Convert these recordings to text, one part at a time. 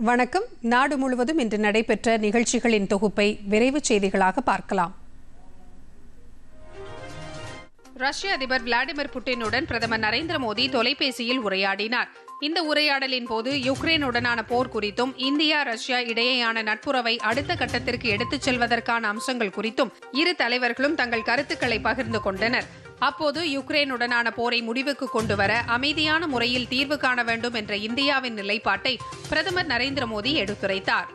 வணக்கம். நாடு முழுவதும் இன்று நடைபெற்ற நிகழ்ச்சிகளின் தொகுப்பை விரைவு செய்திகளாக பார்க்கலாம். ரஷ்ய அதிபர் விளாடிமிர் புட்டினுடன் பிரதமர் நரேந்திர மோடி தொலைபேசியில் உரையாடினார். இந்த உரையாடலின் போது யுக்ரைனுடனான போர் குறித்தும் இந்தியா ரஷ்யா இடையேயான நட்புறவை அடுத்த கட்டத்திற்கு எடுத்துச் செல்வதற்கான அம்சங்கள் குறித்தும் இரு தலைவர்களும் தங்கள் கருத்துக்களை பகிர்ந்து கொண்டனர். அப்போது யுக்ரைனுடனான போரை முடிவுக்கு கொண்டுவர அமைதியான முறையில் தீர்வு காண வேண்டும் என்ற இந்தியாவின் நிலைப்பாட்டை பிரதமர் நரேந்திர மோடி எடுத்துரைத்தார்.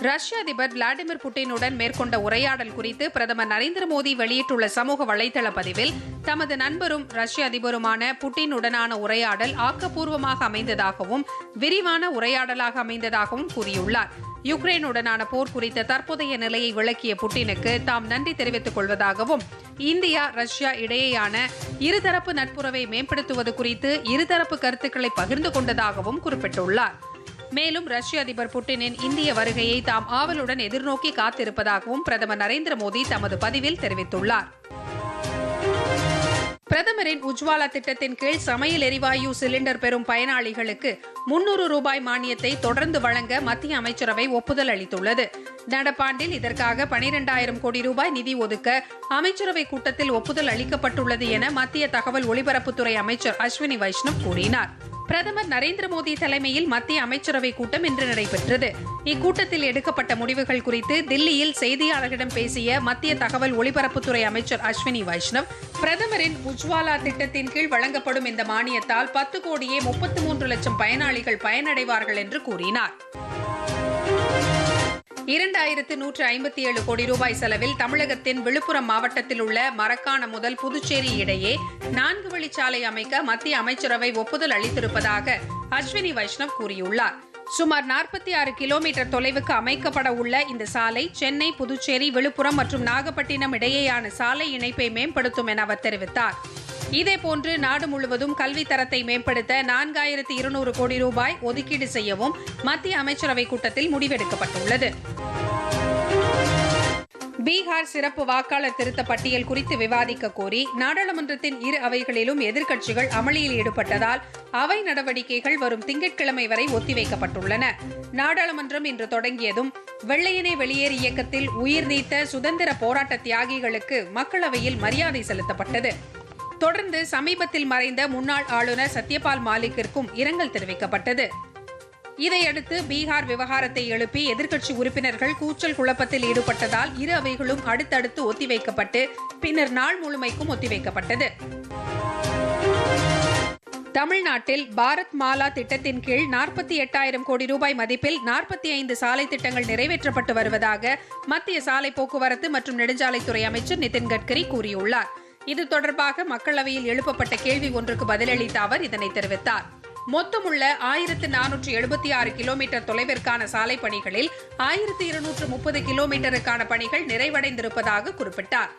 ரஷ்ய அதிபர் விளாடிமிர் புட்டினுடன் மேற்கொண்ட உரையாடல் குறித்து பிரதமர் நரேந்திர மோடி வெளியிட்டுள்ள சமூக வலைதள பதிவில் தமது நண்பரும் ரஷ்ய அதிபருமான புட்டினுடனான உரையாடல் ஆக்கப்பூர்வமாக அமைந்ததாகவும் விரிவான உரையாடலாக அமைந்ததாகவும் கூறியுள்ளார். யுக்ரைனுடனான போர் குறித்த தற்போதைய நிலையை விளக்கிய புட்டினுக்கு தாம் நன்றி தெரிவித்துக் கொள்வதாகவும் இந்தியா ரஷ்யா இடையேயான இருதரப்பு நட்புறவை மேம்படுத்துவது குறித்து இருதரப்பு கருத்துக்களை பகிர்ந்து கொண்டதாகவும் குறிப்பிட்டுள்ளார். மேலும் ரஷ்ய அதிபர் புட்டினின் இந்திய வருகையை தாம் ஆவலுடன் எதிர்நோக்கி காத்திருப்பதாகவும் பிரதமர் நரேந்திர மோடி தமது பதிவில் தெரிவித்துள்ளார். பிரதமரின் உஜ்வாலா திட்டத்தின் கீழ் சமையல் எரிவாயு சிலிண்டர் பெறும் பயனாளிகளுக்கு முன்னூறு ரூபாய் மானியத்தை தொடர்ந்து வழங்க மத்திய அமைச்சரவை ஒப்புதல் அளித்துள்ளது. நடப்பாண்டில் இதற்காக பனிரெண்டாயிரம் கோடி ரூபாய் நிதி ஒதுக்க அமைச்சரவை கூட்டத்தில் ஒப்புதல் அளிக்கப்பட்டுள்ளது என மத்திய தகவல் ஒலிபரப்புத்துறை அமைச்சர் அஸ்வினி வைஷ்ணவ் கூறினார். பிரதமர் நரேந்திர மோடி தலைமையில் மத்திய அமைச்சரவை கூட்டம் இன்று நடைபெற்றது. இக்கூட்டத்தில் எடுக்கப்பட்ட முடிவுகள் குறித்து தில்லியில் செய்தியாளர்களிடம் பேசிய மத்திய தகவல் ஒலிபரப்புத்துறை அமைச்சர் அஸ்வினி வைஷ்ணவ் பிரதமரின் உஜ்வாலா திட்டத்தின் கீழ் வழங்கப்படும் இந்த மானியத்தால் பத்து கோடியே முப்பத்து மூன்று லட்சம் பயனாளிகள் பயனடைவார்கள் என்று கூறினார். இரண்டாயிரத்து நூற்று ஐம்பத்தி ஏழு கோடி ரூபாய் செலவில் தமிழகத்தின் விழுப்புரம் மாவட்டத்தில் உள்ள மரக்காண முதல் புதுச்சேரி இடையே நான்கு வழிச்சாலை அமைக்க மத்திய அமைச்சரவை ஒப்புதல் அளித்திருப்பதாக அஸ்வினி வைஷ்ணவ் கூறியுள்ளார். சுமார் நாற்பத்தி ஆறு கிலோமீட்டர் தொலைவுக்கு அமைக்கப்பட உள்ள இந்த சாலை சென்னை புதுச்சேரி விழுப்புரம் மற்றும் நாகப்பட்டினம் இடையேயான சாலை இணைப்பை மேம்படுத்தும் என அவர் தெரிவித்தார். இதேபோன்று நாடு முழுவதும் கல்வி தரத்தை மேம்படுத்த நான்காயிரத்தி இருநூறு கோடி ரூபாய் ஒதுக்கீடு செய்யவும் மத்திய அமைச்சரவை கூட்டத்தில் முடிவெடுக்கப்பட்டுள்ளது. பீகார் சிறப்பு வாக்காளர் திருத்த பட்டியல் குறித்து விவாதிக்க கோரி நாடாளுமன்றத்தின் இரு அவைகளிலும் எதிர்க்கட்சிகள் அமளியில் ஈடுபட்டதால் அவை நடவடிக்கைகள் வரும் திங்கட்கிழமை வரை ஒத்திவைக்கப்பட்டுள்ளன. நாடாளுமன்றம் இன்று தொடங்கியதும் வெள்ளையனே வெளியேறு இயக்கத்தில் உயிர் நீத்த சுதந்திர போராட்ட தியாகிகளுக்கு மக்களவையில் மரியாதை செலுத்தப்பட்டது. தொடர்ந்து சமீபத்தில் மறைந்த முன்னாள் ஆளுநர் சத்யபால் மாலிக்கிற்கும் இரங்கல் தெரிவிக்கப்பட்டது. இதையடுத்து பீகார் விவகாரத்தை எழுப்பி எதிர்க்கட்சி உறுப்பினர்கள் கூச்சல் குழப்பத்தில் ஈடுபட்டதால் இரு அவைகளும் அடுத்தடுத்து ஒத்திவைக்கப்பட்டு பின்னர் நாள் முழுமைக்கும் ஒத்திவைக்கப்பட்டது. தமிழ்நாட்டில் பாரத் மாலா திட்டத்தின் கீழ் நாற்பத்தி எட்டாயிரம் கோடி ரூபாய் மதிப்பில் நாற்பத்தி ஐந்து சாலை திட்டங்கள் நிறைவேற்றப்பட்டு வருவதாக மத்திய சாலை போக்குவரத்து மற்றும் நெடுஞ்சாலைத்துறை அமைச்சர் நிதின் கட்கரி கூறியுள்ளார். இது தொடர்பாக மக்களவையில் எழுப்பப்பட்ட கேள்வி ஒன்றுக்கு பதிலளித்த அவர் இதனை தெரிவித்தார். மொத்தமுள்ள ஆயிரத்து நானூற்று எழுபத்தி ஆறு கிலோமீட்டர் தொலைவிற்கான சாலை பணிகளில் ஆயிரத்து இருநூற்று முப்பது கிலோமீட்டருக்கான பணிகள் நிறைவடைந்திருப்பதாக குறிப்பிட்டார்.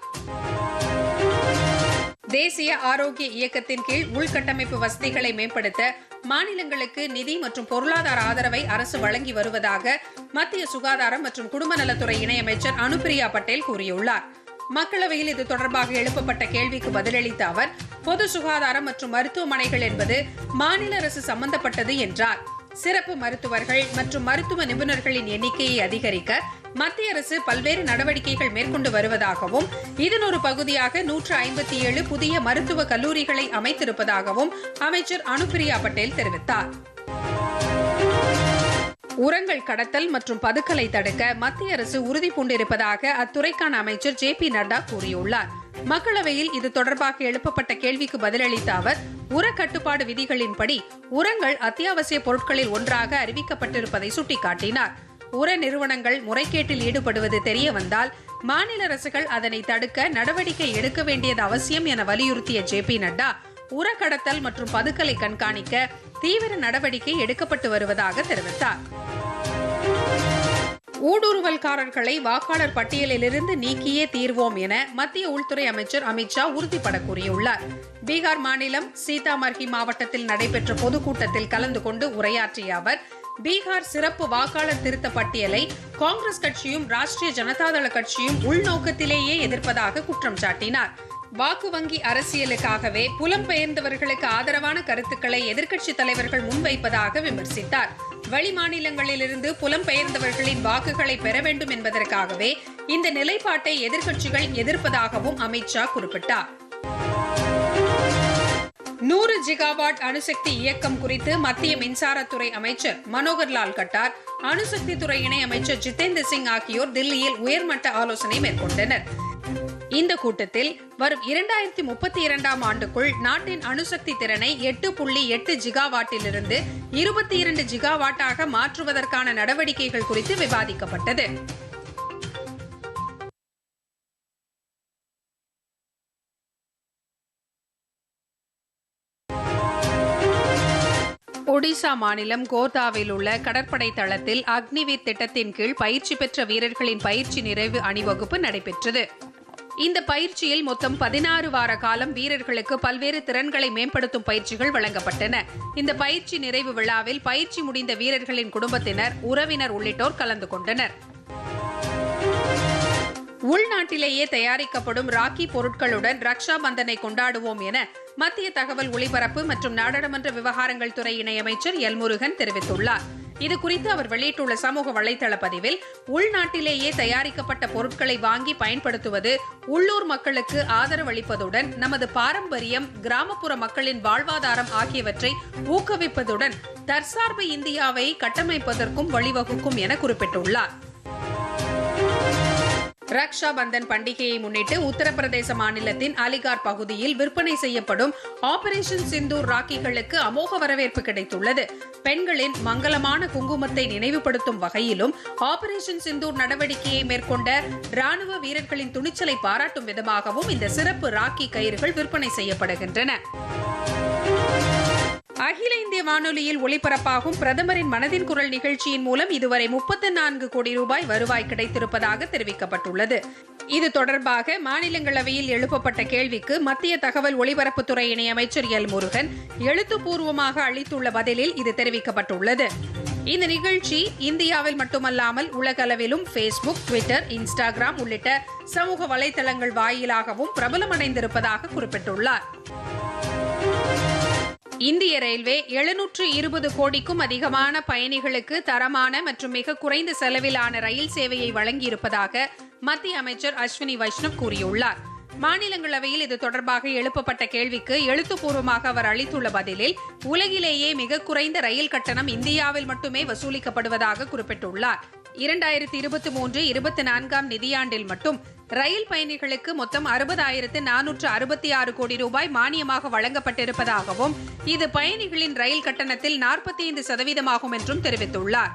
தேசிய ஆரோக்கிய இயக்கத்தின் கீழ் உள்கட்டமைப்பு வசதிகளை மேம்படுத்த மாநிலங்களுக்கு நிதி மற்றும் பொருளாதார ஆதரவை அரசு வழங்கி வருவதாக மத்திய சுகாதாரம் மற்றும் குடும்ப நலத்துறை இணையமைச்சர் அனுப்பிரியா பட்டேல் கூறியுள்ளார். மக்களவையில் இது தொடர்பாக எழுப்பப்பட்ட கேள்விக்கு பதிலளித்த அவர் பொது சுகாதாரம் மற்றும் மருத்துவமனைகள் என்பது மாநில அரசு சம்பந்தப்பட்டது என்றார். சிறப்பு மருத்துவர்கள் மற்றும் மருத்துவ நிபுணர்களின் எண்ணிக்கையை அதிகரிக்க மத்திய அரசு பல்வேறு நடவடிக்கைகள் மேற்கொண்டு வருவதாகவும் இதன் ஒரு பகுதியாக நூற்று ஐம்பத்தி ஏழு புதிய மருத்துவ கல்லூரிகளை அமைத்திருப்பதாகவும் அமைச்சர் அனுப்பிரியா பட்டேல் தெரிவித்தார். உரங்கள் கடத்தல் மற்றும் பதுக்கலை தடுக்க மத்திய அரசு உறுதி பூண்டிருப்பதாக அத்துறைக்கான அமைச்சர் ஜே பி நட்டா கூறியுள்ளார். மக்களவையில் இது தொடர்பாக எழுப்பப்பட்ட கேள்விக்கு பதிலளித்த அவர் உர கட்டுப்பாடு விதிகளின்படி உரங்கள் அத்தியாவசிய பொருட்களில் ஒன்றாக அறிவிக்கப்பட்டிருப்பதை சுட்டிக்காட்டினார். உர நிறுவனங்கள் முறைகேட்டில் ஈடுபடுவது தெரிய வந்தால் மாநில அரசுகள் அதனை தடுக்க நடவடிக்கை எடுக்க வேண்டியது அவசியம் என வலியுறுத்திய ஜே பி நட்டா உர கடத்தல் மற்றும் பதுக்கலை கண்காணிக்க தீவிர நடவடிக்கை எடுக்கப்பட்டு வருவதாக தெரிவித்தார். ஊடுருவல்காரர்களை வாக்காளர் பட்டியலிலிருந்து நீக்கியே தீர்வோம் என மத்திய உள்துறை அமைச்சர் அமித்ஷா உறுதிபட கூறியுள்ளார். பீகார் மாநிலம் சீதாமர்ஹி மாவட்டத்தில் நடைபெற்ற பொதுக்கூட்டத்தில் கலந்து கொண்டு உரையாற்றிய அவர் பீகார் சிறப்பு வாக்காளர் திருத்த பட்டியலை காங்கிரஸ் கட்சியும் ராஷ்டிரிய ஜனதாதள கட்சியும் உள்நோக்கத்திலேயே எதிர்ப்பதாக குற்றம் சாட்டினார். வாக்கு வங்கி அரசியலுக்காகவே புலம்பெயர்ந்தவர்களுக்கு ஆதரவான கருத்துக்களை எதிர்க்கட்சித் தலைவர்கள் முன்வைப்பதாக விமர்சித்தார். வெளிமாநிலங்களிலிருந்து புலம்பெயர்ந்தவர்களின் வாக்குகளை பெற வேண்டும் என்பதற்காகவே இந்த நிலைப்பாட்டை எதிர்க்கட்சிகள் எதிர்ப்பதாகவும் அமித்ஷா குறிப்பிட்டார். நூறு ஜிகாவாட் அணுசக்தி இயக்கம் குறித்து மத்திய மின்சாரத்துறை அமைச்சர் மனோகர்லால் கட்டார் அணுசக்தி துறை இணை அமைச்சர் ஜிதேந்திர சிங் ஆகியோர் தில்லியில் உயர்மட்ட ஆலோசனை மேற்கொண்டனர். இந்த கூட்டத்தில் வரும் இரண்டாயிரத்தி முப்பத்தி இரண்டாம் ஆண்டுக்குள் நாட்டின் அணுசக்தி திறனை எட்டு புள்ளி எட்டு ஜிகாவாட்டிலிருந்து இருபத்தி இரண்டு ஜிகாவாட்டாக மாற்றுவதற்கான நடவடிக்கைகள் குறித்து விவாதிக்கப்பட்டது. ஒடிசா மாநிலம் கோர்தாவில் உள்ள கடற்படை தளத்தில் அக்னிவீர் திட்டத்தின் கீழ் பயிற்சி பெற்ற வீரர்களின் பயிற்சி நிறைவு அணிவகுப்பு நடைபெற்றது. இந்த பயிற்சியில் மொத்தம் பதினாறு வார காலம் வீரர்களுக்கு பல்வேறு திறன்களை மேம்படுத்தும் பயிற்சிகள் வழங்கப்பட்டன. இந்த பயிற்சி நிறைவு விழாவில் பயிற்சி முடிந்த வீரர்களின் குடும்பத்தினர் உறவினர் உள்ளிட்டோர் கலந்து கொண்டனர். உள்நாட்டிலேயே தயாரிக்கப்படும் ராக்கி பொருட்களுடன் ரக்ஷா பந்தனை கொண்டாடுவோம் என மத்திய தகவல் ஒலிபரப்பு மற்றும் நாடாளுமன்ற விவகாரங்கள் துறை இணையமைச்சர் எல் முருகன் தெரிவித்துள்ளார். இது குறித்து அவர் வெளியிட்டுள்ள சமூக வலைதள பதிவில் உள்நாட்டிலேயே தயாரிக்கப்பட்ட பொருட்களை வாங்கி பயன்படுத்துவது உள்ளூர் மக்களுக்கு ஆதரவளிப்பதுடன் நமது பாரம்பரியம் கிராமப்புற மக்களின் வாழ்வாதாரம் ஆகியவற்றை ஊக்குவிப்பதுடன் தற்சார்பு இந்தியாவை கட்டமைப்பதற்கும் வழிவகுக்கும் என குறிப்பிட்டுள்ளார். ரக்ஷா பந்தன் பண்டிகையை முன்னிட்டு உத்தரப்பிரதேச மாநிலத்தின் அலிகார் பகுதியில் விற்பனை செய்யப்படும் ஆபரேஷன் சிந்தூர் ராக்கிகளுக்கு அமோக வரவேற்பு கிடைத்துள்ளது. பெண்களின் மங்களமான குங்குமத்தை நினைவுபடுத்தும் வகையிலும் ஆபரேஷன் சிந்தூர் நடவடிக்கையை மேற்கொண்ட ராணுவ வீரர்களின் துணிச்சலை பாராட்டும் விதமாகவும் இந்த சிறப்பு ராக்கி கயிறுகள் விற்பனை செய்யப்படுகின்றன. அகில இந்திய வானொலியில் ஒளிபரப்பாகும் பிரதமரின் மனதின் குரல் நிகழ்ச்சியின் மூலம் இதுவரை முப்பத்தி நான்கு கோடி ரூபாய் வருவாய் கிடைத்திருப்பதாக தெரிவிக்கப்பட்டுள்ளது. இது தொடர்பாக மாநிலங்களவையில் எழுப்பப்பட்ட கேள்விக்கு மத்திய தகவல் ஒலிபரப்புத்துறை இணையமைச்சர் எல் முருகன் எழுத்துப்பூர்வமாக அளித்துள்ள பதிலில் இது தெரிவிக்கப்பட்டுள்ளது. இந்த நிகழ்ச்சி இந்தியாவில் மட்டுமல்லாமல் உலகளவிலும் ஃபேஸ்புக் ட்விட்டர் இன்ஸ்டாகிராம் உள்ளிட்ட சமூக வலைதளங்கள் வாயிலாகவும் பிரபலமடைந்திருப்பதாக குறிப்பிட்டுள்ளார். இந்திய ரயில்வே எழுநூற்று இருபது கோடிக்கும் அதிகமான பயணிகளுக்கு தரமான மற்றும் மிக குறைந்த செலவிலான ரயில் சேவையை வழங்கியிருப்பதாக மத்திய அமைச்சர் அஸ்வினி வைஷ்ணவ் கூறியுள்ளார். மாநிலங்களவையில் இது தொடர்பாக எழுப்பப்பட்ட கேள்விக்கு எழுத்துப்பூர்வமாக அவர் அளித்துள்ள பதிலில் உலகிலேயே மிக குறைந்த ரயில் கட்டணம் இந்தியாவில் மட்டுமே வசூலிக்கப்படுவதாக குறிப்பிட்டுள்ளார். இரண்டாயிரத்தி இருபத்தி மூன்று இருபத்தி நான்காம் நிதியாண்டில் மட்டும் ரயில் பயணிகளுக்கு மொத்தம் அறுபதாயிரத்து நானூற்று அறுபத்தி ஆறு கோடி ரூபாய் மானியமாக வழங்கப்பட்டிருப்பதாகவும் இது பயணிகளின் ரயில் கட்டணத்தில் நாற்பத்தி ஐந்து சதவீதமாகும் என்றும் தெரிவித்துள்ளார்.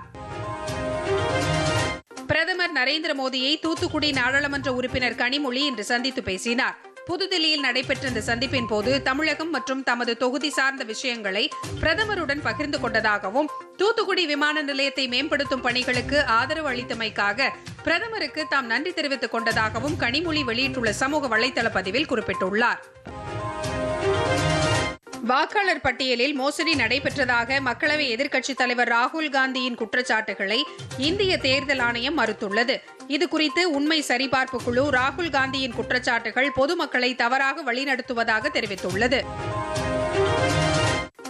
பிரதமர் நரேந்திர மோடியை தூத்துக்குடி நாடாளுமன்ற உறுப்பினர் கனிமொழி இன்று சந்தித்து பேசினார். புதுதில்லியில் நடைபெற்ற இந்த சந்திப்பின் போது தமிழகம் மற்றும் தமது தொகுதி சார்ந்த விஷயங்களை பிரதமருடன் பகிர்ந்து கொண்டதாகவும் தூத்துக்குடி விமான நிலையத்தை மேம்படுத்தும் பணிகளுக்கு ஆதரவு அளித்தமைக்காக பிரதமருக்கு தாம் நன்றி தெரிவித்துக் கொண்டதாகவும் கனிமொழி வெளியிட்டுள்ள சமூக வலைதள பதிவில் குறிப்பிட்டுள்ளார். வாக்காளர் பட்டியலில் மோசடி நடைபெற்றதாக மக்களவை எதிர்க்கட்சித் தலைவர் ராகுல் காந்தியின் குற்றச்சாட்டுகளை இந்திய தேர்தல் ஆணையம் மறுத்துள்ளது. இதுகுறித்து உண்மை சரிபார்ப்பு குழு ராகுல் காந்தியின் குற்றச்சாட்டுகள் பொதுமக்களை தவறாக வழிநடத்துவதாக தெரிவித்துள்ளது.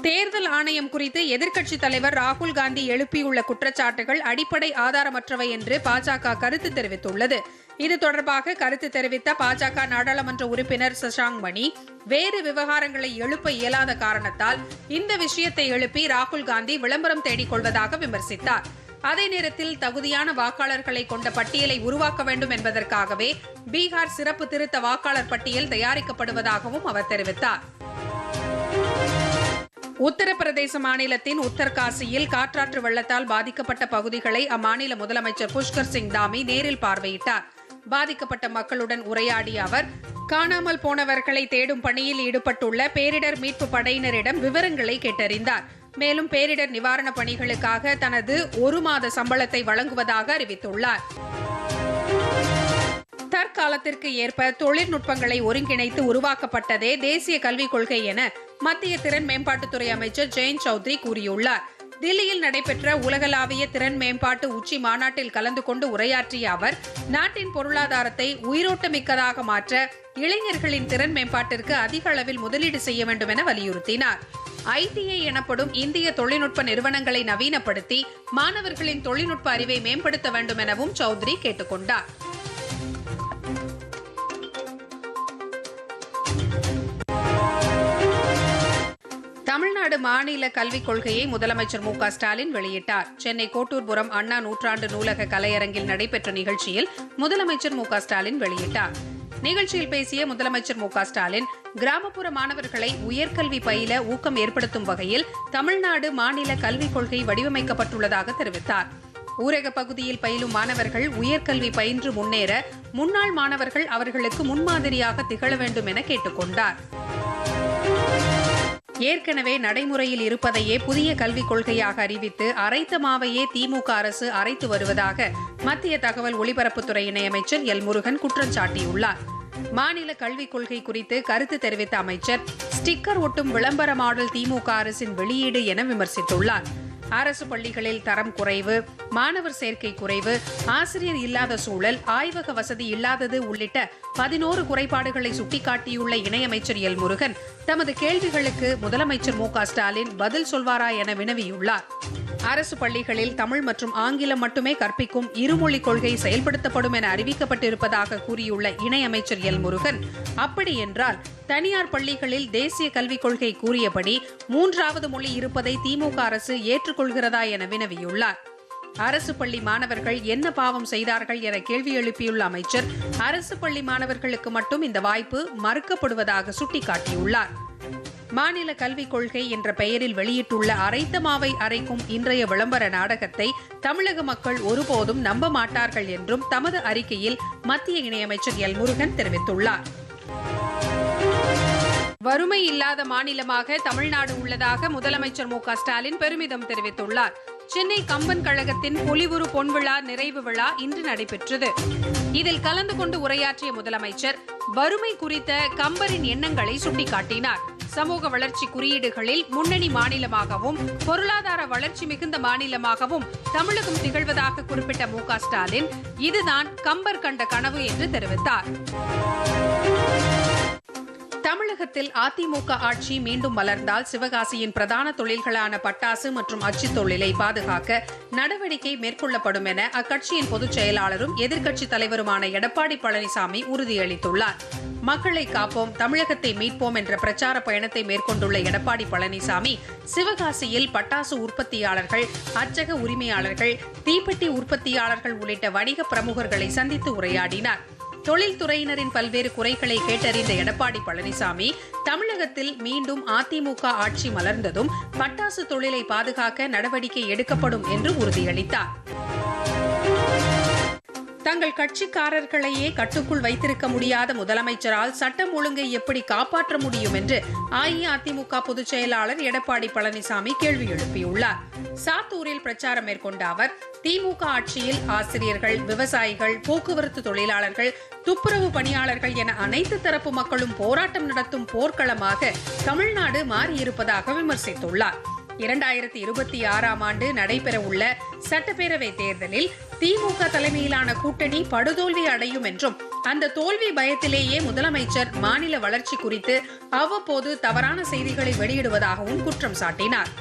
தேர்தல் ஆணையம் குறித்து எதிர்க்கட்சித் தலைவர் ராகுல் காந்தி எழுப்பியுள்ள குற்றச்சாட்டுகள் அடிப்படை ஆதாரமற்றவை என்று பாஜக கருத்து தெரிவித்துள்ளது. இது தொடர்பாக கருத்து தெரிவித்த பாஜக நாடாளுமன்ற உறுப்பினர் சசாங் மணி வேறு விவகாரங்களை எழுப்ப இயலாத காரணத்தால் இந்த விஷயத்தை எழுப்பி ராகுல் காந்தி விளம்பரம் தேடிக் கொள்வதாக விமர்சித்தார். அதே நேரத்தில் தகுதியான வாக்காளர்களை கொண்ட பட்டியலை உருவாக்க வேண்டும் என்பதற்காகவே பீகார் சிறப்பு திருத்த வாக்காளர் பட்டியல் தயாரிக்கப்படுவதாகவும் அவர் தெரிவித்தார். உத்தரப்பிரதேச மாநிலத்தின் உத்தர்காசியில் காற்றாற்று வெள்ளத்தால் பாதிக்கப்பட்ட பகுதிகளை அம்மாநில முதலமைச்சர் புஷ்கர் சிங் தாமி நேரில் பார்வையிட்டார். பாதிக்கப்பட்ட மக்களுடன் உரையாடிய அவர் காணாமல் போனவர்களை தேடும் பணியில் ஈடுபட்டுள்ள பேரிடர் மீட்பு படையினரிடம் விவரங்களை கேட்டறிந்தார். மேலும் பேரிடர் நிவாரணப் பணிகளுக்காக தனது ஒரு மாத சம்பளத்தை வழங்குவதாக அறிவித்துள்ளார். தற்காலத்திற்கு ஏற்ப தொழில்நுட்பங்களை ஒருங்கிணைத்து உருவாக்கப்பட்டதே தேசிய கல்விக் கொள்கை என மத்திய திறன் மேம்பாட்டுத்துறை அமைச்சர் ஜெயந்த் சௌத்ரி கூறியுள்ளார். தில்லியில் நடைபெற்ற உலகளாவிய திறன் மேம்பாட்டு உச்சி மாநாட்டில் கலந்து கொண்டு உரையாற்றிய அவர் நாட்டின் பொருளாதாரத்தை உயிரோட்டமிக்கதாக மாற்ற இளைஞர்களின் திறன் மேம்பாட்டிற்கு அதிக அளவில் முதலீடு செய்ய வேண்டும் என வலியுறுத்தினார். ஐடிஐ எனப்படும் இந்திய தொழில்நுட்ப நிறுவனங்களை நவீனப்படுத்தி மாணவர்களின் தொழில்நுட்ப அறிவை மேம்படுத்த வேண்டும் எனவும் சௌத்ரி கேட்டுக்கொண்டார். தமிழ்நாடு மாநில கல்விக் கொள்கையை முதலமைச்சர் மு ஸ்டாலின் வெளியிட்டார். சென்னை கோட்டூர்புரம் அண்ணா நூற்றாண்டு நூலக கலையரங்கில் நடைபெற்ற நிகழ்ச்சியில் முதலமைச்சர் மு ஸ்டாலின் வெளியிட்டார். நிகழ்ச்சியில் பேசிய முதலமைச்சர் மு ஸ்டாலின் கிராமப்புற மாணவர்களை உயர்கல்வி பயில ஊக்கம் ஏற்படுத்தும் வகையில் தமிழ்நாடு மாநில கல்விக் கொள்கை வடிவமைக்கப்பட்டுள்ளதாக தெரிவித்தார். ஊரக பகுதியில் பயிலும் மாணவர்கள் உயர்கல்வி பயின்று முன்னேற முன்னாள் மாணவர்கள் அவர்களுக்கு முன்மாதிரியாக திகழ வேண்டும் என கேட்டுக்கொண்டார். ஏற்கனவே நடைமுறையில் இருப்பதையே புதிய கல்விக் கொள்கையாக அறிவித்து அரைத்த மாவையே திமுக அரசு அரைத்து வருவதாக மத்திய தகவல் ஒலிபரப்புத்துறை இணையமைச்சர் எல் முருகன் குற்றம் சாட்டியுள்ளார். மாநில கல்விக் கொள்கை குறித்து கருத்து தெரிவித்த அமைச்சர் ஸ்டிக்கர் ஒட்டும் விளம்பர மாடல் திமுக அரசின் வெளியீடு என விமர்சித்துள்ளார். அரசு பள்ளிகளில் தரம் குறைவு மாணவர் சேர்க்கை குறைவு ஆசிரியர் இல்லாத சூழல் ஆய்வக வசதி இல்லாதது உள்ளிட்ட பதினோரு குறைபாடுகளை சுட்டிக்காட்டியுள்ள இணையமைச்சர் எல் முருகன் தமது கேள்விகளுக்கு முதலமைச்சர் மு க ஸ்டாலின் பதில் சொல்வாரா என வினவியுள்ளார். அரசு பள்ளிகளில் தமிழ் மற்றும் ஆங்கிலம் மட்டுமே கற்பிக்கும் இருமொழிக் கொள்கை செயல்படுத்தப்படும் என அறிவிக்கப்பட்டிருப்பதாக கூறியுள்ள இணையமைச்சர் எல் முருகன். அப்படி என்றால் தனியார் பள்ளிகளில் தேசிய கல்விக் கொள்கை கூறியபடி மூன்றாவது மொழி இருப்பதை திமுக அரசு ஏற்றுக்கொள்கிறதா என வினவியுள்ளார். அரசு பள்ளி மாணவர்கள் என்ன பாவம் செய்தார்கள் என கேள்வி எழுப்பியுள்ள அமைச்சர் அரசு பள்ளி மாணவர்களுக்கு மட்டும் இந்த வாய்ப்பு மறுக்கப்படுவதாக சுட்டிக்காட்டியுள்ளார். மாநில கல்விக் கொள்கை என்ற பெயரில் வெளியிட்டுள்ள அரைத்த மாவை அரைக்கும் இன்றைய விளம்பர நாடகத்தை தமிழக மக்கள் ஒருபோதும் நம்ப மாட்டார்கள் என்றும் தமது அறிக்கையில் மத்திய இணையமைச்சர் எல். முருகன் தெரிவித்துள்ளார். வறுமை இல்லாத மாநிலமாக தமிழ்நாடு உள்ளதாக முதலமைச்சர் மு ஸ்டாலின் பெருமிதம் தெரிவித்துள்ளார். சென்னை கம்பன் கழகத்தின் பொலிவுறு பொன்விழா நிறைவு விழா இன்று நடைபெற்றது. இதில் கலந்து கொண்டு உரையாற்றிய முதலமைச்சர் வறுமை குறித்த கம்பரின் எண்ணங்களை சுட்டிக்காட்டினார். சமூக வளர்ச்சி குறியீடுகளில் முன்னணி மாநிலமாகவும் பொருளாதார வளர்ச்சி மிகுந்த மாநிலமாகவும் தமிழகம் திகழ்வதாக குறிப்பிட்ட மு ஸ்டாலின் இதுதான் கம்பர் கண்ட கனவு என்று தெரிவித்தார். தமிழகத்தில் அதிமுக ஆட்சி மீண்டும் மலர்ந்தால் சிவகாசியின் பிரதான தொழில்களான பட்டாசு மற்றும் அச்சு தொழிலை பாதுகாக்க நடவடிக்கை மேற்கொள்ளப்படும் என அக்கட்சியின் பொதுச் செயலாளரும் எதிர்க்கட்சித் தலைவருமான எடப்பாடி பழனிசாமி உறுதியளித்துள்ளார். மக்களை காப்போம் தமிழகத்தை மீட்போம் என்ற பிரச்சார பயணத்தை மேற்கொண்டுள்ள எடப்பாடி பழனிசாமி சிவகாசியில் பட்டாசு உற்பத்தியாளர்கள் அச்சக உரிமையாளர்கள் தீப்பெட்டி உற்பத்தியாளர்கள் உள்ளிட்ட வணிக பிரமுகர்களை சந்தித்து உரையாடினார். தொழில்துறையினரின் பல்வேறு குறைகளை கேட்டறிந்த எடப்பாடி பழனிசாமி தமிழகத்தில் மீண்டும் அதிமுக ஆட்சி மலர்ந்ததும் பட்டாசு தொழிலை பாதுகாக்க நடவடிக்கை எடுக்கப்படும் என்று உறுதியளித்தார். தங்கள் கட்சிக்காரர்களையே கட்டுக்குள் வைத்திருக்க முடியாத முதலமைச்சரால் சட்டம் ஒழுங்கை எப்படி காப்பாற்ற முடியும் என்று அஇஅதிமுக பொதுச் செயலாளர் எடப்பாடி பழனிசாமி கேள்வி எழுப்பியுள்ளார். சாத்தூரில் பிரச்சாரம் மேற்கொண்ட அவர் திமுக ஆட்சியில் ஆசிரியர்கள் விவசாயிகள் போக்குவரத்து தொழிலாளர்கள் துப்புரவு பணியாளர்கள் என அனைத்து தரப்பு மக்களும் போராட்டம் நடத்தும் போர்க்களமாக தமிழ்நாடு மாறியிருப்பதாக விமர்சித்துள்ளார். இரண்டாயிரத்தி இருபத்தி ஆறாம் ஆண்டு நடைபெறவுள்ள சட்டப்பேரவை தேர்தலில் திமுக தலைமையிலான கூட்டணி படுதோல்வி அடையும் என்றும் அந்த தோல்வி பயத்திலேயே முதலமைச்சர் மாநில வளர்ச்சி குறித்து அவ்வப்போது தவறான செய்திகளை வெளியிடுவதாகவும் குற்றம் சாட்டினார்.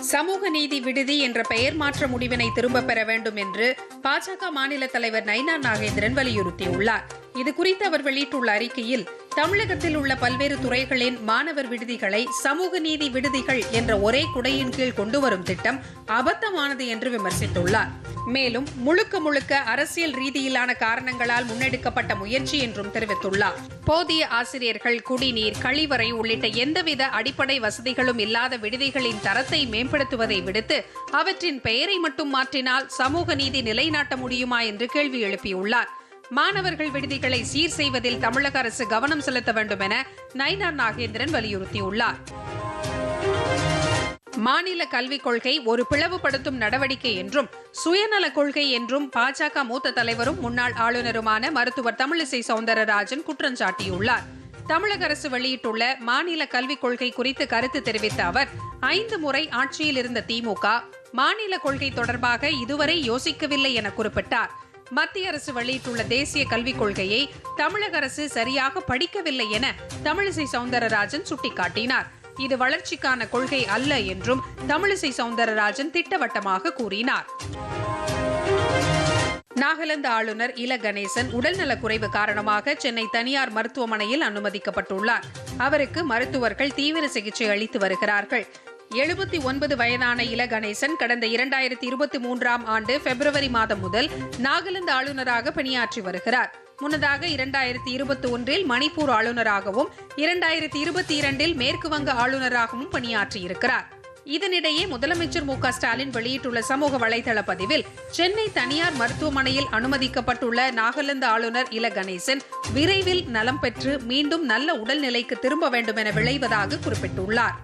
சமூக நீதி விடுதி என்ற பெயர் மாற்ற முடிவினை திரும்பப் பெற வேண்டும் என்று பாஜக மாநில தலைவர் நைனா நாகேந்திரன் வலியுறுத்தியுள்ளார். இது குறித்து அவர் வெளியிட்டுள்ள அறிக்கையில் தமிழகத்தில் உள்ள பல்வேறு துறைகளின் மாணவர் விடுதிகளை சமூக நீதி விடுதிகள் என்ற ஒரே குடையின் கீழ் கொண்டு வரும் திட்டம் அபத்தமானது என்று விமர்சித்துள்ளார். மேலும் முழுக்க முழுக்க அரசியல் ரீதியிலான காரணங்களால் முன்னெடுக்கப்பட்ட முயற்சி என்றும் தெரிவித்துள்ளார். போதிய ஆசிரியர்கள் குடிநீர் கழிவறை உள்ளிட்ட எந்தவித அடிப்படை வசதிகளும் இல்லாத விடுதிகளின் தரத்தை மேம்படுத்துவதை விடுத்து அவற்றின் பெயரை மட்டும் மாற்றினால் சமூக நீதி நிலைநாட்ட முடியுமா என்று கேள்வி எழுப்பியுள்ளார். மாணவர்கள் விடுதிகளை சீர் செய்வதில் தமிழக அரசு கவனம் செலுத்த வேண்டும் என நயினார் நாகேந்திரன் வலியுறுத்தியுள்ளார். மாநில கல்விக் கொள்கை ஒரு பிளவுபடுத்தும் நடவடிக்கை என்றும் சுயநல கொள்கை என்றும் பாஜக மூத்த தலைவரும் முன்னாள் ஆளுநருமான மருத்துவர் தமிழிசை சவுந்தரராஜன் குற்றம் சாட்டியுள்ளார். தமிழக அரசு வெளியிட்டுள்ள மாநில கல்விக் கொள்கை குறித்து கருத்து தெரிவித்த அவர் ஐந்து முறை ஆட்சியில் இருந்த திமுக மாநில கொள்கை தொடர்பாக இதுவரை யோசிக்கவில்லை என குறிப்பிட்டார். மத்திய அரசு வெளியிட்டுள்ள தேசிய கல்விக் கொள்கையை தமிழக அரசு சரியாக படிக்கவில்லை என தமிழிசை சவுந்தரராஜன் சுட்டிக்காட்டினார். இது வளர்ச்சிக்கான கொள்கை அல்ல என்றும் தமிழிசை சவுந்தரராஜன் திட்டவட்டமாக கூறினார். நாகாலாந்து ஆளுநர் இல கணேசன் உடல்நலக் குறைவு காரணமாக சென்னை தனியார் மருத்துவமனையில் அனுமதிக்கப்பட்டுள்ளார். அவருக்கு மருத்துவர்கள் தீவிர சிகிச்சை அளித்து வருகிறார்கள். எழுபத்தி ஒன்பது வயதான இல கணேசன் கடந்த இரண்டாயிரத்தி இருபத்தி மூன்றாம் ஆண்டு பிப்ரவரி மாதம் முதல் நாகாலாந்து ஆளுநராக பணியாற்றி வருகிறார். முன்னதாக இரண்டாயிரத்தி இருபத்தி ஒன்றில் மணிப்பூர் ஆளுநராகவும் இரண்டாயிரத்தி இருபத்தி இரண்டில் மேற்கு வங்க ஆளுநராகவும் பணியாற்றியிருக்கிறார். இதனிடையே முதலமைச்சர் மு க ஸ்டாலின் வெளியிட்டுள்ள சமூக வலைதள பதிவில் சென்னை தனியார் மருத்துவமனையில் அனுமதிக்கப்பட்டுள்ள நாகாலாந்து ஆளுநர் இல கணேசன் விரைவில் நலம் பெற்று மீண்டும் நல்ல உடல்நிலைக்கு திரும்ப வேண்டும் என விளைவதாக குறிப்பிட்டுள்ளார்.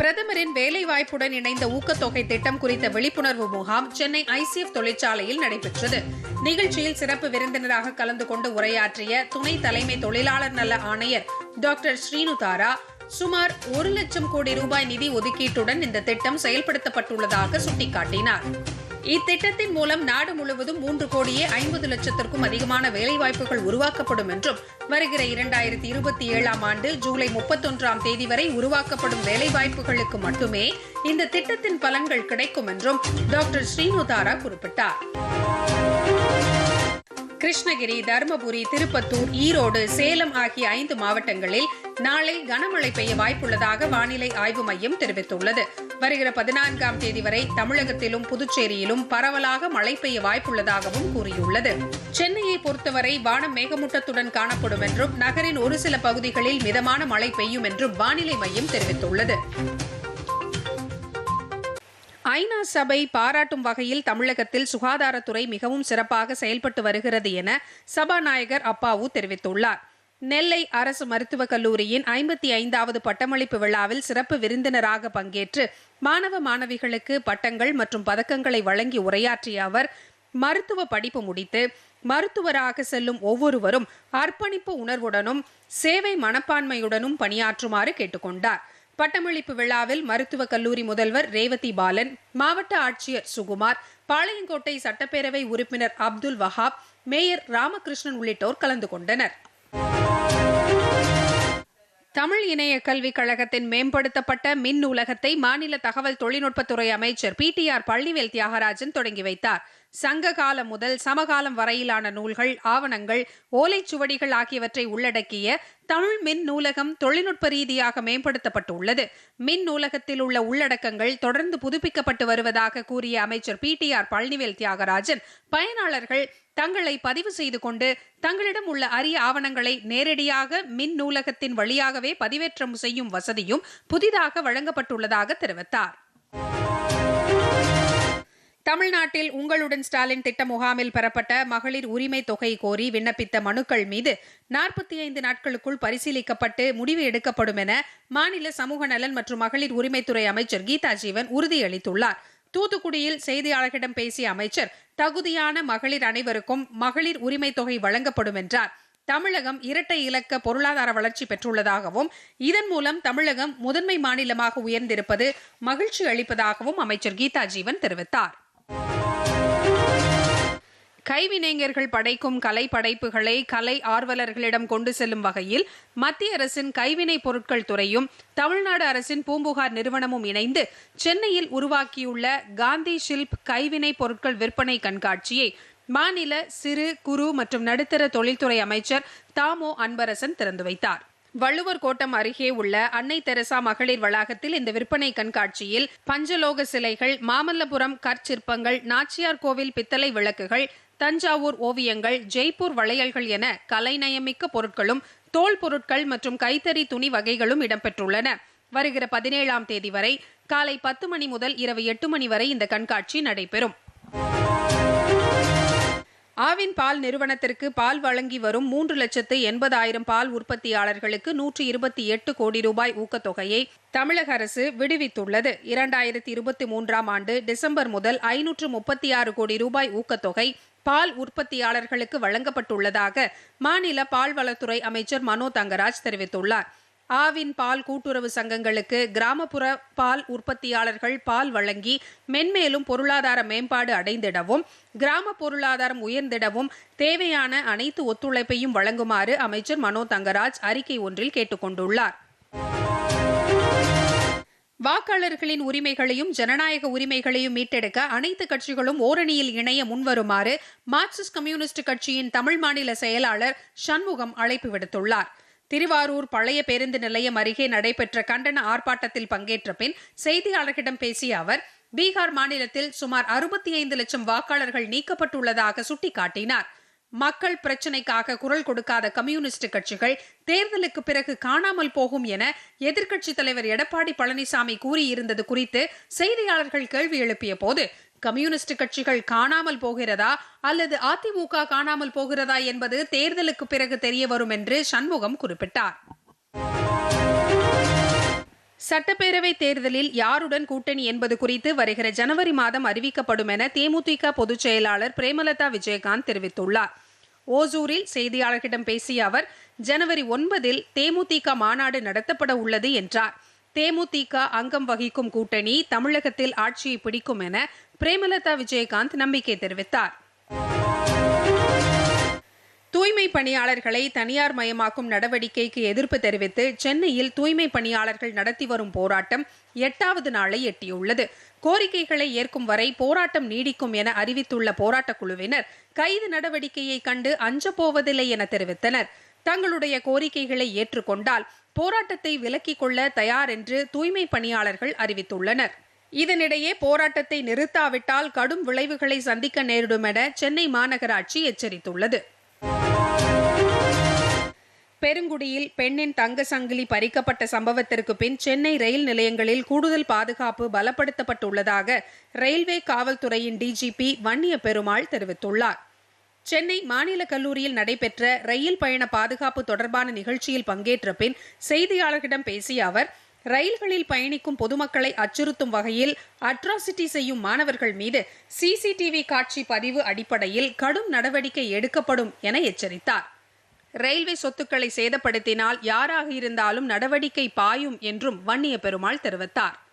பிரதமரின் வேலைவாய்ப்புடன் இணைந்த ஊக்கத்தொகை திட்டம் குறித்த விழிப்புணர்வு முகாம் சென்னை ஐசிஎஃப் தொழிற்சாலையில் நடைபெற்றது. நிகழ்ச்சியில் சிறப்பு விருந்தினராக கலந்து கொண்டு உரையாற்றிய துணை தலைமை தொழிலாளர் நல ஆணையர் டாக்டர் ஸ்ரீனுதாரா சுமார் ஒரு லட்சம் கோடி ரூபாய் நிதி ஒதுக்கீட்டுடன் இந்த திட்டம் செயல்படுத்தப்பட்டுள்ளதாக சுட்டிக்காட்டினார். இத்திட்டத்தின் மூலம் நாடு முழுவதும் மூன்று கோடியே ஐம்பது லட்சத்திற்கும் அதிகமான வேலைவாய்ப்புகள் உருவாக்கப்படும் என்றும் வருகிற இரண்டாயிரத்தி இருபத்தி ஏழாம் ஆண்டு ஜூலை முப்பத்தொன்றாம் தேதி வரை உருவாக்கப்படும் வேலைவாய்ப்புகளுக்கு மட்டுமே இந்த திட்டத்தின் பலன்கள் கிடைக்கும் என்றும் டாக்டர் ஸ்ரீனுதாரா குறிப்பிட்டார். கிருஷ்ணகிரி தருமபுரி திருப்பத்தூர் ஈரோடு சேலம் ஆகிய ஐந்து மாவட்டங்களில் நாளை கனமழை பெய்ய வாய்ப்புள்ளதாக வானிலை ஆய்வு மையம் தெரிவித்துள்ளது. வருகிற பதினான்காம் தேதி வரை தமிழகத்திலும் புதுச்சேரியிலும் பரவலாக மழை பெய்ய வாய்ப்புள்ளதாகவும் கூறியுள்ளது. சென்னையை பொறுத்தவரை வானம் மேகமூட்டத்துடன் காணப்படும் என்றும் நகரின் ஒரு சில பகுதிகளில் மிதமான மழை பெய்யும் என்றும் வானிலை மையம் தெரிவித்துள்ளது. ஐநா சபை பாராட்டும் வகையில் தமிழகத்தில் சுகாதாரத்துறை மிகவும் சிறப்பாக செயல்பட்டு வருகிறது என சபாநாயகர் அப்பாவு தெரிவித்துள்ளார். நெல்லை அரசு மருத்துவக் கல்லூரியின் ஐம்பத்தி ஐந்தாவது பட்டமளிப்பு விழாவில் சிறப்பு விருந்தினராக பங்கேற்று மாணவ மாணவிகளுக்கு பட்டங்கள் மற்றும் பதக்கங்களை வழங்கி உரையாற்றிய அவர் மருத்துவ படிப்பு முடித்து மருத்துவராக செல்லும் ஒவ்வொருவரும் அர்ப்பணிப்பு உணர்வுடனும் சேவை மனப்பான்மையுடனும் பணியாற்றுமாறு கேட்டுக்கொண்டார். பட்டமளிப்பு விழாவில் மருத்துவக் கல்லூரி முதல்வர் ரேவதி பாலன் மாவட்ட ஆட்சியர் சுகுமார் பாளையங்கோட்டை சட்டப்பேரவை உறுப்பினர் அப்துல் வஹாப் மேயர் ராமகிருஷ்ணன் உள்ளிட்டோர் கலந்து கொண்டனர். தமிழ் இணைய கல்விக் கழகத்தின் மேம்படுத்தப்பட்ட மின் நூலகத்தை மாநில தகவல் தொழில்நுட்பத்துறை அமைச்சர் P T R Palanivel Thiagarajan தொடங்கி வைத்தார். சங்க காலம் முதல் சமகாலம் வரையிலான நூல்கள் ஆவணங்கள் ஓலைச்சுவடிகள் ஆகியவற்றை உள்ளடக்கிய தமிழ் மின் நூலகம் தொழில்நுட்ப ரீதியாக மேம்படுத்தப்பட்டுள்ளது. மின் நூலகத்தில் உள்ள உள்ளடக்கங்கள் தொடர்ந்து புதுப்பிக்கப்பட்டு வருவதாக கூறிய அமைச்சர் P. T. R. Palanivel Thiagarajan பயனாளர்கள் தங்களை பதிவு செய்து கொண்டு தங்களிடம் உள்ள அரிய ஆவணங்களை நேரடியாக மின் நூலகத்தின் வழியாகவே பதிவேற்றம் செய்யும் வசதியும் புதிதாக வழங்கப்பட்டுள்ளதாக தெரிவித்தார். தமிழ்நாட்டில் உங்களுடன் ஸ்டாலின் திட்ட முகாமில் பெறப்பட்ட மகளிர் உரிமை தொகை கோரி விண்ணப்பித்த மனுக்கள் மீது நாற்பத்தி ஐந்து நாட்களுக்குள் பரிசீலிக்கப்பட்டு முடிவு எடுக்கப்படும் என மாநில சமூக நலன் மற்றும் மகளிர் உரிமைத்துறை அமைச்சர் கீதா ஜீவன் உறுதியளித்துள்ளார். தூத்துக்குடியில் செய்தியாளர்களிடம் பேசிய அமைச்சர் தகுதியான மகளிர் அனைவருக்கும் மகளிர் உரிமை தொகை வழங்கப்படும் என்றார். தமிழகம் இரட்டை இலக்க பொருளாதார வளர்ச்சி பெற்றுள்ளதாகவும் இதன் மூலம் தமிழகம் முதன்மை மாநிலமாக உயர்ந்திருப்பது மகிழ்ச்சி அளிப்பதாகவும் அமைச்சர் கீதா ஜீவன் தெரிவித்தார். கைவினைஞர்கள் படைக்கும் கலை படைப்புகளை கலை ஆர்வலர்களிடம் கொண்டு செல்லும் வகையில் மத்திய அரசின் கைவினை பொருட்கள் துறையும் தமிழ்நாடு அரசின் பூம்புகார் நிறுவனமும் இணைந்து சென்னையில் உருவாக்கியுள்ள காந்தி ஷில்ப் கைவினை பொருட்கள் விற்பனை கண்காட்சியை மாநில சிறு குறு மற்றும் நடுத்தர தொழில்துறை அமைச்சர் தாமோ அன்பரசன் திறந்து வைத்தார். வள்ளுவர் கோட்டம் அருகே உள்ள அன்னை தெரசா மகளிர் வளாகத்தில் இந்த விற்பனை கண்காட்சியில் பஞ்சலோக சிலைகள் மாமல்லபுரம் கற்சிற்பங்கள் நாச்சியார் கோவில் பித்தளை விளக்குகள் தஞ்சாவூர் ஓவியங்கள் ஜெய்ப்பூர் வளையல்கள் என கலைநயமிக்க பொருட்களும் தோல் பொருட்கள் மற்றும் கைத்தறி துணி வகைகளும் இடம்பெற்றுள்ளன. வருகிற பதினேழாம் தேதி வரை காலை பத்து மணி முதல் இரவு எட்டு மணி வரை இந்த கண்காட்சி நடைபெறும். ஆவின் பால் நிறுவனத்திற்கு பால் வழங்கி வரும் மூன்று லட்சத்து எண்பதாயிரம் பால் உற்பத்தியாளர்களுக்கு நூற்றி இருபத்தி எட்டு கோடி ரூபாய் ஊக்கத்தொகையை தமிழக அரசு விடுவித்துள்ளது. இரண்டாயிரத்தி இருபத்தி மூன்றாம் ஆண்டு டிசம்பர் முதல் ஐநூற்று முப்பத்தி ஆறு கோடி ரூபாய் ஊக்கத்தொகை பால் உற்பத்தியாளர்களுக்கு வழங்கப்பட்டுள்ளதாக மாநில பால்வளத்துறை அமைச்சர் மனோ தங்கராஜ் தெரிவித்துள்ளார். ஆவின் பால் கூட்டுறவு சங்கங்களுக்கு கிராமப்புற பால் உற்பத்தியாளர்கள் பால் வழங்கி மென்மேலும் பொருளாதார மேம்பாடு அடைந்திடவும் கிராம பொருளாதாரம் உயர்ந்திடவும் தேவையான அனைத்து ஒத்துழைப்பையும் வழங்குமாறு அமைச்சர் மனோ தங்கராஜ் அறிக்கை ஒன்றில் கேட்டுக்கொண்டுள்ளார். வாக்காளர்களின் உரிமைகளையும் ஜனநாயக உரிமைகளையும் மீட்டெடுக்க அனைத்து கட்சிகளும் ஓரணியில் இணைய முன்வருமாறு மார்க்சிஸ்ட் கம்யூனிஸ்ட் கட்சியின் தமிழ் மாநில செயலாளர் சண்முகம் அழைப்பு விடுத்துள்ளார். திருவாரூர் பழைய பேருந்து நிலையம் அருகே நடைபெற்ற கண்டன ஆர்ப்பாட்டத்தில் பங்கேற்ற பின் செய்தியாளர்களிடம் பேசிய அவர் பீகார் மாநிலத்தில் சுமார் அறுபத்தி ஐந்து லட்சம் வாக்காளர்கள் நீக்கப்பட்டுள்ளதாக சுட்டிக்காட்டினார். மக்கள் பிரச்சினைக்காக குரல் கொடுக்காத கம்யூனிஸ்ட் கட்சிகள் தேர்தலுக்கு பிறகு காணாமல் போகும் என எதிர்க்கட்சித் தலைவர் எடப்பாடி பழனிசாமி கூறியிருந்தது குறித்து செய்தியாளர்கள் கேள்வி எழுப்பிய போது கம்யூனிஸ்ட் கட்சிகள் காணாமல் போகிறதா அல்லது அதிமுக காணாமல் போகிறதா என்பது தேர்தலுக்கு பிறகு தெரிய வரும் என்று சண்முகம் குறிப்பிட்டார். சட்டப்பேரவை தேர்தலில் யாருடன் கூட்டணி என்பது குறித்து வருகிற ஜனவரி மாதம் அறிவிக்கப்படும் என தேமுதிக பொதுச் செயலாளர் பிரேமலதா விஜயகாந்த் தெரிவித்துள்ளார். ஓசூரில் செய்தியாளர்களிடம் பேசிய அவர் ஜனவரி ஒன்பதில் தேமுதிக மாநாடு நடத்தப்பட உள்ளது என்றார். தேமுதிக அங்கம் வகிக்கும் கூட்டணி தமிழகத்தில் ஆட்சியை பிடிக்கும் என பிரேமலதா விஜயகாந்த் நம்பிக்கை தெரிவித்தார். தூய்மை பணியாளர்களை தனியார் மயமாக்கும் நடவடிக்கைக்கு எதிர்ப்பு தெரிவித்து சென்னையில் தூய்மை பணியாளர்கள் நடத்தி வரும் போராட்டம் எட்டாவது நாளை எட்டியுள்ளது. கோரிக்கைகளை ஏற்கும் வரை போராட்டம் நீடிக்கும் என அறிவித்துள்ள போராட்டக் குழுவினர் கைது நடவடிக்கையை கண்டு அஞ்சப்போவதில்லை என தெரிவித்தனர். தங்களுடைய கோரிக்கைகளை ஏற்றுக்கொண்டால் போராட்டத்தை விலக்கிக் கொள்ள தயார் என்று தூய்மை பணியாளர்கள் அறிவித்துள்ளனர். இதனிடையே போராட்டத்தை நிறுத்தாவிட்டால் கடும் விளைவுகளை சந்திக்க நேரிடும் என சென்னை மாநகராட்சி எச்சரித்துள்ளது. பெருங்குடியில் பெண்ணின் தங்க சங்கிலி பறிக்கப்பட்ட சம்பவத்திற்கு பின் சென்னை ரயில் நிலையங்களில் கூடுதல் பாதுகாப்பு பலப்படுத்தப்பட்டுள்ளதாக ரயில்வே காவல்துறையின் டிஜிபி வன்னிய பெருமாள் தெரிவித்துள்ளார். சென்னை மாநில கல்லூரியில் நடைபெற்ற ரயில் பயண பாதுகாப்பு தொடர்பான நிகழ்ச்சியில் பங்கேற்ற பின் செய்தியாளர்களிடம் பேசிய அவர் ரயில்களில் பயணிக்கும் பொதுமக்களை அச்சுறுத்தும் வகையில் அட்ராசிட்டி செய்யும் மாணவர்கள் மீது சிசிடிவி காட்சி பதிவு அடிப்படையில் கடும் நடவடிக்கை எடுக்கப்படும் என எச்சரித்தார். ரயில்வே சொத்துக்களை சேதப்படுத்தினால் யாராக இருந்தாலும் நடவடிக்கை பாயும் என்றும் வன்னிய பெருமாள் தெரிவித்தார்.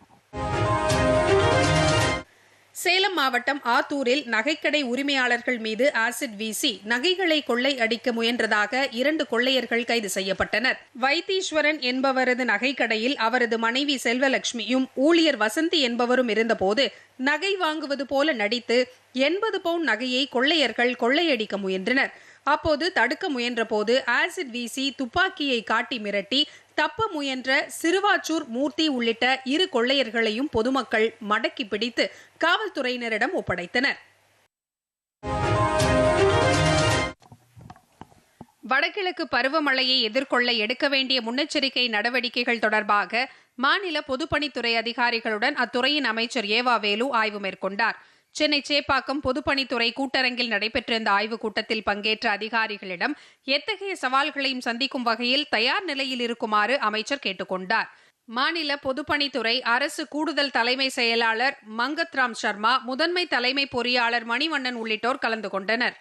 சேலம் மாவட்டம் ஆத்தூரில் நகைக்கடை உரிமையாளர்கள் மீது ஆசிட் வீசி நகைகளை கொள்ளை அடிக்க முயன்றதாக இரண்டு கொள்ளையர்கள் கைது செய்யப்பட்டனர். வைத்தீஸ்வரன் என்பவரது நகைக்கடையில் அவரது மனைவி செல்வலட்சுமியும் ஊழியர் வசந்தி என்பவரும் இருந்தபோது நகை வாங்குவது போல நடித்து எண்பது பவுன் நகையை கொள்ளையர்கள் கொள்ளையடிக்க முயன்றனர். அப்போது தடுக்க முயன்றபோது ஆசிட் வீசி துப்பாக்கியை காட்டி மிரட்டி தப்ப முயன்ற சிறுவாச்சூர் மூர்த்தி உள்ளிட்ட இரு கொள்ளையர்களையும் பொதுமக்கள் மடக்கி பிடித்து காவல்துறையினரிடம் ஒப்படைத்தனர். வடகிழக்கு பருவமழையை எதிர்கொள்ள எடுக்க வேண்டிய முன்னெச்சரிக்கை நடவடிக்கைகள் தொடர்பாக மாநில பொதுப்பணித்துறை அதிகாரிகளுடன் அத்துறையின் அமைச்சர் ஏவா வேலு ஆய்வு மேற்கொண்டார். சென்னை சேப்பாக்கம் பொதுப்பணித்துறை கூட்டரங்கில் நடைபெற்ற இந்த ஆய்வுக் கூட்டத்தில் பங்கேற்ற அதிகாரிகளிடம் எத்தகைய சவால்களையும் சந்திக்கும் வகையில் தயார் நிலையில் இருக்குமாறு அமைச்சர் கேட்டுக்கொண்டார் மாநில பொதுப்பணித்துறை அரசு கூடுதல் தலைமை செயலாளர் மங்கத்ராம் சர்மா முதன்மை தலைமை பொறியாளர் மணிவண்ணன் உள்ளிட்டோர் கலந்து கொண்டனர்.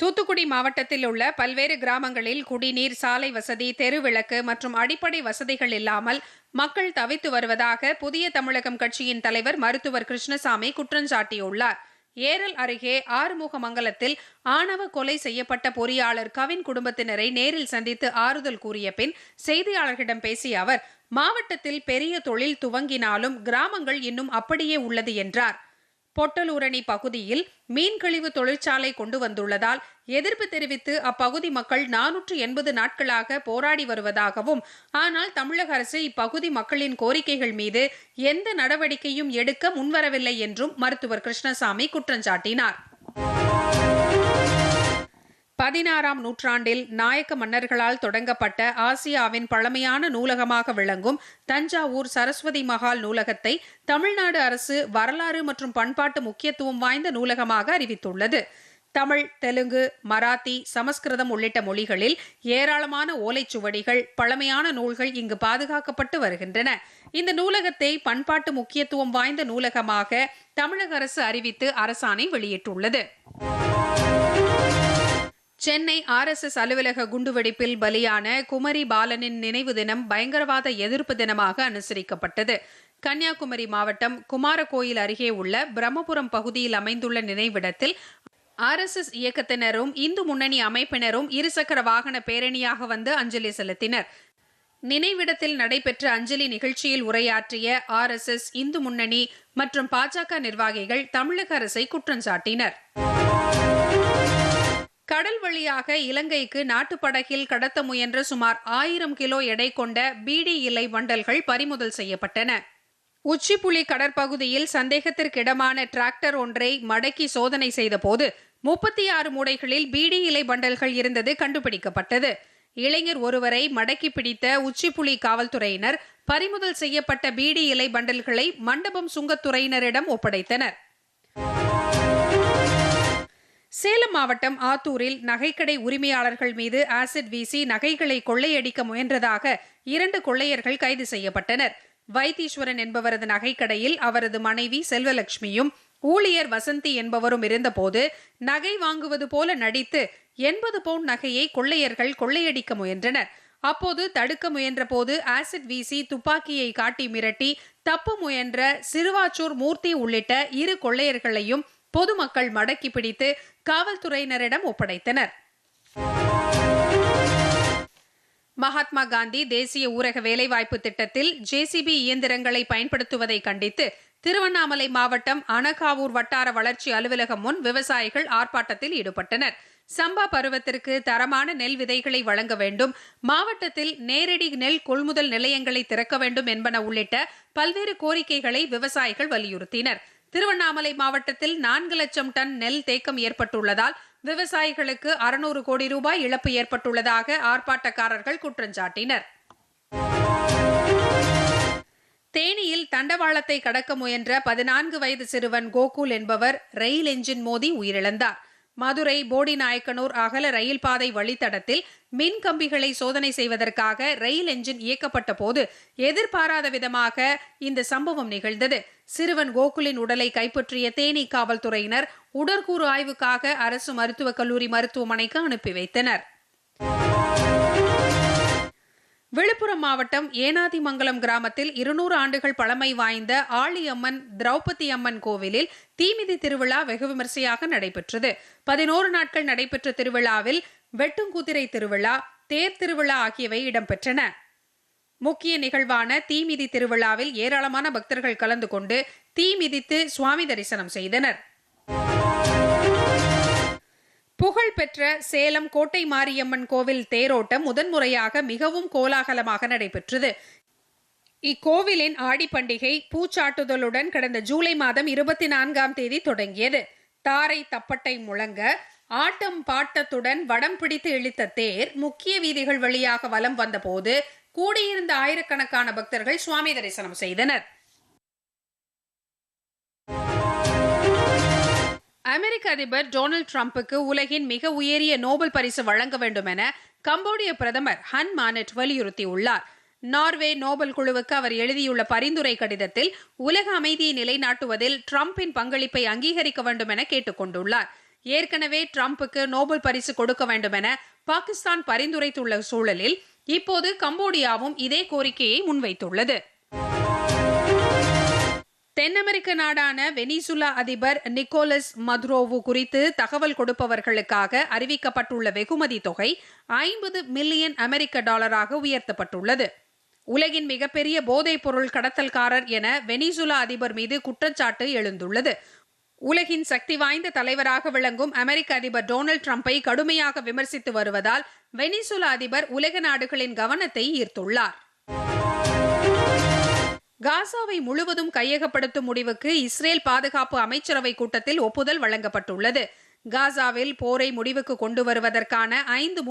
தூத்துக்குடி மாவட்டத்தில் உள்ள பல்வேறு கிராமங்களில் குடிநீர் சாலை வசதி தெருவிளக்கு மற்றும் அடிப்படை வசதிகள் இல்லாமல் மக்கள் தவித்து வருவதாக புதிய தமிழகம் கட்சியின் தலைவர் மருத்துவர் கிருஷ்ணசாமி குற்றஞ்சாட்டியுள்ளார் ஏரல் அருகே ஆறுமுகமங்கலத்தில் ஆணவ கொலை செய்யப்பட்ட பொறியாளர் கவின் குடும்பத்தினரை நேரில் சந்தித்து ஆறுதல் கூறிய பின் செய்தியாளர்களிடம் பேசிய அவர் மாவட்டத்தில் பெரிய தொழில் துவங்கினாலும் கிராமங்கள் இன்னும் அப்படியே உள்ளது என்றார். பொட்டலூரணி பகுதியில் மீன் கழிவு தொழிற்சாலை கொண்டு வந்துள்ளதால் எதிர்ப்பு தெரிவித்து அப்பகுதி மக்கள் நானூற்று எண்பது நாட்களாக போராடி வருவதாகவும் ஆனால் தமிழக அரசு இப்பகுதி மக்களின் கோரிக்கைகள் மீது எந்த நடவடிக்கையும் எடுக்க முன்வரவில்லை என்றும் மருத்துவர் கிருஷ்ணசாமி குற்றஞ்சாட்டினார் பதினாறாம் நூற்றாண்டில் நாயக்க மன்னர்களால் தொடங்கப்பட்ட ஆசியாவின் பழமையான நூலகமாக விளங்கும் தஞ்சாவூர் சரஸ்வதி மகால் நூலகத்தை தமிழ்நாடு அரசு வரலாறு மற்றும் பண்பாட்டு முக்கியத்துவம் வாய்ந்த நூலகமாக அறிவித்துள்ளது. தமிழ் தெலுங்கு மராத்தி சமஸ்கிருதம் உள்ளிட்ட மொழிகளில் ஏராளமான ஓலைச்சுவடிகள் பழமையான நூல்கள் இங்கு பாதுகாக்கப்பட்டு வருகின்றன. இந்த நூலகத்தை பண்பாட்டு முக்கியத்துவம் வாய்ந்த நூலகமாக தமிழக அரசு அறிவித்து அரசாணை வெளியிட்டுள்ளது. சென்னை ஆர்எஸ்எஸ் அலுவலக குண்டுவெடிப்பில் பலியான குமரி பாலனின் நினைவு தினம் பயங்கரவாத எதிர்ப்பு தினமாக அனுசரிக்கப்பட்டது. கன்னியாகுமரி மாவட்டம் குமாரகோயில் அருகே உள்ள பிரம்மபுரம் பகுதியில் அமைந்துள்ள நினைவிடத்தில் ஆர்எஸ்எஸ் இயக்கத்தினரும் இந்து முன்னணி அமைப்பினரும் இருசக்கர வாகன பேரணியாக வந்து அஞ்சலி செலுத்தினர். நினைவிடத்தில் நடைபெற்ற அஞ்சலி நிகழ்ச்சியில் உரையாற்றிய ஆர்எஸ்எஸ் இந்து முன்னணி மற்றும் பாஜக நிர்வாகிகள் தமிழக அரசை குற்றம் சாட்டினர் கடல் வழியாக இலங்கைக்கு நாட்டுப்படகில் கடத்த முயன்ற சுமார் ஆயிரம் கிலோ எடை கொண்ட பீடி இலை வண்டல்கள் பறிமுதல் செய்யப்பட்டன. உச்சிப்புலி கடற்பகுதியில் சந்தேகத்திற்கிடமான டிராக்டர் ஒன்றை மடக்கி சோதனை செய்தபோது முப்பத்தி ஆறு மூடைகளில் பீடி இலை பண்டல்கள் இருந்தது கண்டுபிடிக்கப்பட்டது. இளைஞர் ஒருவரை மடக்கி பிடித்த உச்சிப்புலி காவல்துறையினர் பறிமுதல் செய்யப்பட்ட பீடி இலை பண்டல்களை மண்டபம் சுங்கத்துறையினரிடம் ஒப்படைத்தனர். சேலம் மாவட்டம் ஆத்தூரில் நகைக்கடை உரிமையாளர்கள் மீது ஆசிட் வீசி நகைகளை கொள்ளையடிக்க முயன்றதாக இரண்டு கொள்ளையர்கள் கைது செய்யப்பட்டனர். வைத்தீஸ்வரன் என்பவரது நகைக்கடையில் அவரது மனைவி செல்வலட்சுமியும் ஊழியர் வசந்தி என்பவரும் இருந்தபோது நகை வாங்குவது போல நடித்து எண்பது பவுண்ட் நகையை கொள்ளையர்கள் கொள்ளையடிக்க முயன்றனர். அப்போது தடுக்க முயன்றபோது ஆசிட் வீசி துப்பாக்கியை காட்டி மிரட்டி தப்ப முயன்ற சிறுவாச்சூர் மூர்த்தி உள்ளிட்ட இரு கொள்ளையர்களையும் பொதுமக்கள் மடக்கி பிடித்து காவல்துறையினரிடம் ஒப்படைத்தனர். மகாத்மா காந்தி தேசிய ஊரக வேலைவாய்ப்பு திட்டத்தில் ஜேசிபி இயந்திரங்களை பயன்படுத்துவதை கண்டித்து திருவண்ணாமலை மாவட்டம் அனகாவூர் வட்டார வளர்ச்சி அலுவலகம் முன் விவசாயிகள் ஆர்ப்பாட்டத்தில் ஈடுபட்டனர். சம்பா பருவத்திற்கு தரமான நெல் விதைகளை வழங்க வேண்டும். மாவட்டத்தில் நேரடி நெல் கொள்முதல் நிலையங்களை திறக்க வேண்டும் என்பன உள்ளிட்ட பல்வேறு கோரிக்கைகளை விவசாயிகள் வலியுறுத்தினர். திருவண்ணாமலை மாவட்டத்தில் நான்கு லட்சம் டன் நெல் தேக்கம் ஏற்பட்டுள்ளதால் விவசாயிகளுக்கு அறுநூறு கோடி ரூபாய் இழப்பு ஏற்பட்டுள்ளதாக ஆர்ப்பாட்டக்காரர்கள் குற்றஞ்சாட்டினர் தேனியில் தண்டவாளத்தை கடக்க முயன்ற பதினான்கு வயது சிறுவன் கோகுல் என்பவர் ரயில் என்ஜின் மோதி உயிரிழந்தார். மதுரை போடிநாயக்கனூர் அகல ரயில் பாதை வழித்தடத்தில் மின் கம்பிகளை சோதனை செய்வதற்காக ரயில் என்ஜின் இயக்கப்பட்ட போது எதிர்பாராத விதமாக இந்த சம்பவம் நிகழ்ந்தது. சிறுவன் கோகுலின் உடலை கைப்பற்றிய தேனி காவல்துறையினர் உடற்கூறு ஆய்வுக்காக அரசு மருத்துவக் கல்லூரி மருத்துவமனைக்கு அனுப்பி வைத்தனர். விழுப்புரம் மாவட்டம் ஏனாதிமங்கலம் கிராமத்தில் இருநூறு ஆண்டுகள் பழமை வாய்ந்த ஆளியம்மன் திரௌபதி அம்மன் கோவிலில் தீமிதி திருவிழா வெகு விமரிசையாக நடைபெற்றது. பதினோரு நாட்கள் நடைபெற்ற திருவிழாவில் வெட்டுங்குதிரை திருவிழா தேர் திருவிழா ஆகியவை இடம்பெற்றன. முக்கிய நிகழ்வான தீமிதி திருவிழாவில் ஏராளமான பக்தர்கள் கலந்து கொண்டு தீ மிதித்து சுவாமி தரிசனம் செய்தனர். புகழ்பெற்ற சேலம் கோட்டை மாரியம்மன் கோவில் தேரோட்டம் முதன்முறையாக மிகவும் கோலாகலமாக நடைபெற்றது. இக்கோவிலின் ஆடி பண்டிகை பூச்சாட்டுதலுடன் கடந்த ஜூலை மாதம் இருபத்தி நான்காம் தேதி தொடங்கியது. தாரை தப்பட்டை முழங்க ஆட்டம் பாட்டத்துடன் வடம் பிடித்து இழுத்த தேர் முக்கிய வீதிகள் வழியாக வலம் வந்தபோது கூடியிருந்த ஆயிரக்கணக்கான பக்தர்கள் சுவாமி தரிசனம் செய்தனர். அமெரிக்க அதிபர் டொனால்டு டிரம்புக்கு உலகின் மிக உயரிய நோபல் பரிசு வழங்க வேண்டும் என கம்போடிய பிரதமர் ஹன் மானட் வலியுறுத்தியுள்ளார். நார்வே நோபல் குழுவுக்கு அவர் எழுதியுள்ள பரிந்துரை கடிதத்தில் உலக அமைதியை நிலைநாட்டுவதில் டிரம்பின் பங்களிப்பை அங்கீகரிக்க வேண்டும் என கேட்டுக்கொண்டுள்ளார் ஏற்கனவே டிரம்புக்கு நோபல் பரிசு கொடுக்க வேண்டும் என பாகிஸ்தான் பரிந்துரைத்துள்ள சூழலில் இப்போது கம்போடியாவும் இதே கோரிக்கையை முன்வைத்துள்ளது. தென் அமெரிக்க நாடான வெனிசுலா அதிபர் நிக்கோலஸ் மதுரோவு குறித்து தகவல் கொடுப்பவர்களுக்காக அறிவிக்கப்பட்டுள்ள வெகுமதி தொகை ஐம்பது மில்லியன் அமெரிக்க டாலராக உயர்த்தப்பட்டுள்ளது. உலகின் மிகப்பெரிய போதைப் பொருள் கடத்தல்காரர் என வெனிசுலா அதிபர் மீது குற்றச்சாட்டு எழுந்துள்ளது. உலகின் சக்தி வாய்ந்த தலைவராக விளங்கும் அமெரிக்க அதிபர் டொனால்டு டிரம்பை கடுமையாக விமர்சித்து வருவதால் வெனிசுலா அதிபர் உலக நாடுகளின் கவனத்தை ஈர்த்துள்ளார். காசாவை முழுவதும் கையகப்படுத்தும் முடிவுக்கு இஸ்ரேல் பாதுகாப்பு அமைச்சரவை கூட்டத்தில் ஒப்புதல் வழங்கப்பட்டுள்ளது. காசாவில் போரை முடிவுக்கு கொண்டு வருவதற்கான ஐந்து